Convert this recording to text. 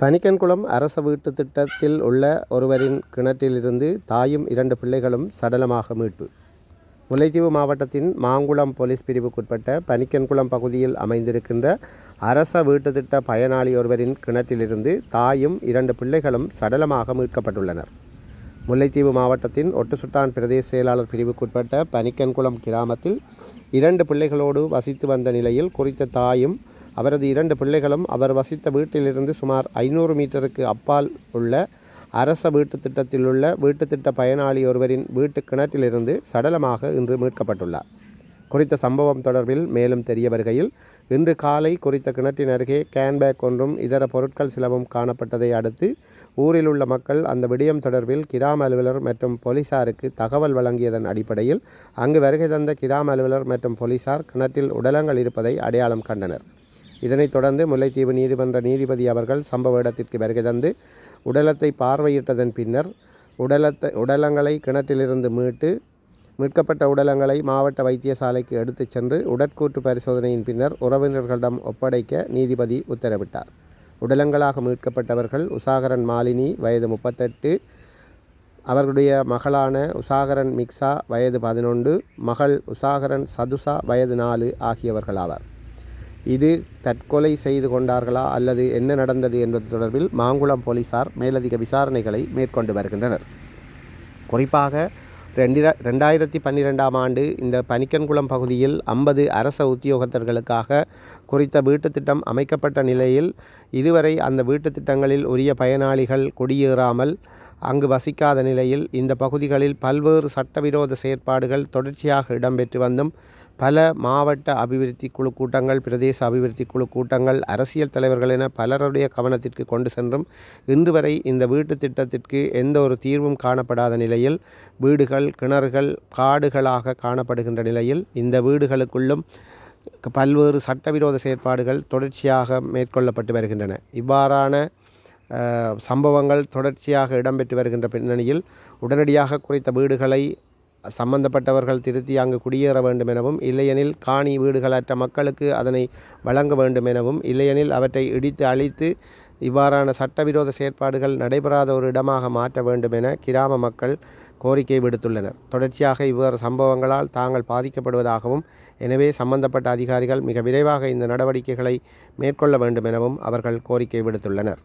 பனிக்கன்குளம் அரச வீட்டு திட்டத்தில் உள்ள ஒருவரின் கிணற்றிலிருந்து தாயும் இரண்டு பிள்ளைகளும் சடலமாக மீட்பு. முல்லைத்தீவு மாவட்டத்தின் மாங்குளம் போலீஸ் பிரிவுக்குட்பட்ட பனிக்கன்குளம் பகுதியில் அமைந்திருக்கின்ற அரச வீட்டு திட்ட பயனாளி ஒருவரின் கிணற்றிலிருந்து தாயும் இரண்டு பிள்ளைகளும் சடலமாக மீட்கப்பட்டுள்ளனர். முல்லைத்தீவு மாவட்டத்தின் ஒட்டுசுட்டான் பிரதேச செயலாளர் பிரிவுக்குட்பட்ட பனிக்கன்குளம் கிராமத்தில் இரண்டு பிள்ளைகளோடு வசித்து வந்த நிலையில் குறித்த தாயும் அவரது இரண்டு பிள்ளைகளும் அவர் வசித்த வீட்டிலிருந்து சுமார் ஐநூறு மீட்டருக்கு அப்பால் உள்ள அரச வீட்டு திட்டத்தில் உள்ள வீட்டு திட்ட பயனாளி ஒருவரின் வீட்டு கிணற்றிலிருந்து சடலமாக இன்று மீட்கப்பட்டுள்ளார். குறித்த சம்பவம் தொடர்பில் மேலும் தெரிய வருகையில் இன்று காலை குறித்த கிணற்றின் அருகே கேன்பேக் ஒன்றும் இதர பொருட்கள் சிலவும் காணப்பட்டதை அடுத்து ஊரில் உள்ள மக்கள் அந்த விடயம் தொடர்பில் கிராம அலுவலர் மற்றும் போலீசாருக்கு தகவல் வழங்கியதன் அடிப்படையில் அங்கு வருகை தந்த கிராம அலுவலர் மற்றும் போலீசார் கிணற்றில் உடலங்கள் இருப்பதை அடையாளம் கண்டனர். இதனைத் தொடர்ந்து முல்லைத்தீவு நீதிமன்ற நீதிபதி அவர்கள் சம்பவ இடத்திற்கு வருகை தந்து உடலத்தை பார்வையிட்டதன் பின்னர் உடலத்தை உடலங்களை கிணற்றிலிருந்து மீட்டு மீட்கப்பட்ட உடலங்களை மாவட்ட வைத்தியசாலைக்கு எடுத்துச் சென்று உடற்கூட்டு பரிசோதனையின் பின்னர் உறவினர்களிடம் ஒப்படைக்க நீதிபதி உத்தரவிட்டார். உடலங்களாக மீட்கப்பட்டவர்கள் உசாகரன் மாலினி வயது முப்பத்தெட்டு அவர்களுடைய மகளான உசாகரன் மிக்ஸா வயது பதினொன்று மகள் உசாகரன் சதுசா வயது நாலு ஆகியவர்களாவார். இது தற்கொலை செய்து கொண்டார்களா அல்லது என்ன நடந்தது என்பது தொடர்பில் மாங்குளம் போலீசார் மேலதிக விசாரணைகளை மேற்கொண்டு வருகின்றனர். குறிப்பாக ரெண்டிர ரெண்டாயிரத்தி பன்னிரெண்டாம் ஆண்டு இந்த பனிக்கன்குளம் பகுதியில் ஐம்பது அரச உத்தியோகத்தர்களுக்காக குறித்த வீட்டுத் திட்டம் அமைக்கப்பட்ட நிலையில் இதுவரை அந்த வீட்டுத் திட்டங்களில் உரிய பயனாளிகள் குடியேறாமல் அங்கு வசிக்காத நிலையில் இந்த பகுதிகளில் பல்வேறு சட்டவிரோத செயற்பாடுகள் தொடர்ச்சியாக இடம்பெற்று வந்தும் பல மாவட்ட அபிவிருத்தி குழு கூட்டங்கள் பிரதேச அபிவிருத்தி குழு கூட்டங்கள் அரசியல் தலைவர்கள் என பலருடைய கவனத்திற்கு கொண்டு சென்றும் இன்று வரை இந்த வீட்டு திட்டத்திற்கு எந்த ஒரு தீர்வும் காணப்படாத நிலையில் வீடுகள் கிணறுகள் காடுகளாக காணப்படுகின்ற நிலையில் இந்த வீடுகளுக்குள்ளும் பல்வேறு சட்டவிரோத செயற்பாடுகள் தொடர்ச்சியாக மேற்கொள்ளப்பட்டு வருகின்றன. இவ்வாறான சம்பவங்கள் தொடர்ச்சியாக இடம்பெற்று வருகின்ற பின்னணியில் உடனடியாக குறைத்த வீடுகளை சம்பந்தப்பட்டவர்கள் திருத்தி அங்கு குடியேற வேண்டும் எனவும் இல்லையெனில் காணி வீடுகளற்ற மக்களுக்கு அதனை வழங்க வேண்டும் எனவும் இல்லையெனில் அவற்றை இடித்து அழித்து இவ்வாறான சட்டவிரோத செயற்பாடுகள் நடைபெறாத ஒரு இடமாக மாற்ற வேண்டும் என கிராம மக்கள் கோரிக்கை விடுத்துள்ளனர். தொடர்ச்சியாக இவ்வாறு சம்பவங்களால் தாங்கள் பாதிக்கப்படுவதாகவும் எனவே சம்பந்தப்பட்ட அதிகாரிகள் மிக விரைவாக இந்த நடவடிக்கைகளை மேற்கொள்ள வேண்டும் எனவும் அவர்கள் கோரிக்கை விடுத்துள்ளனர்.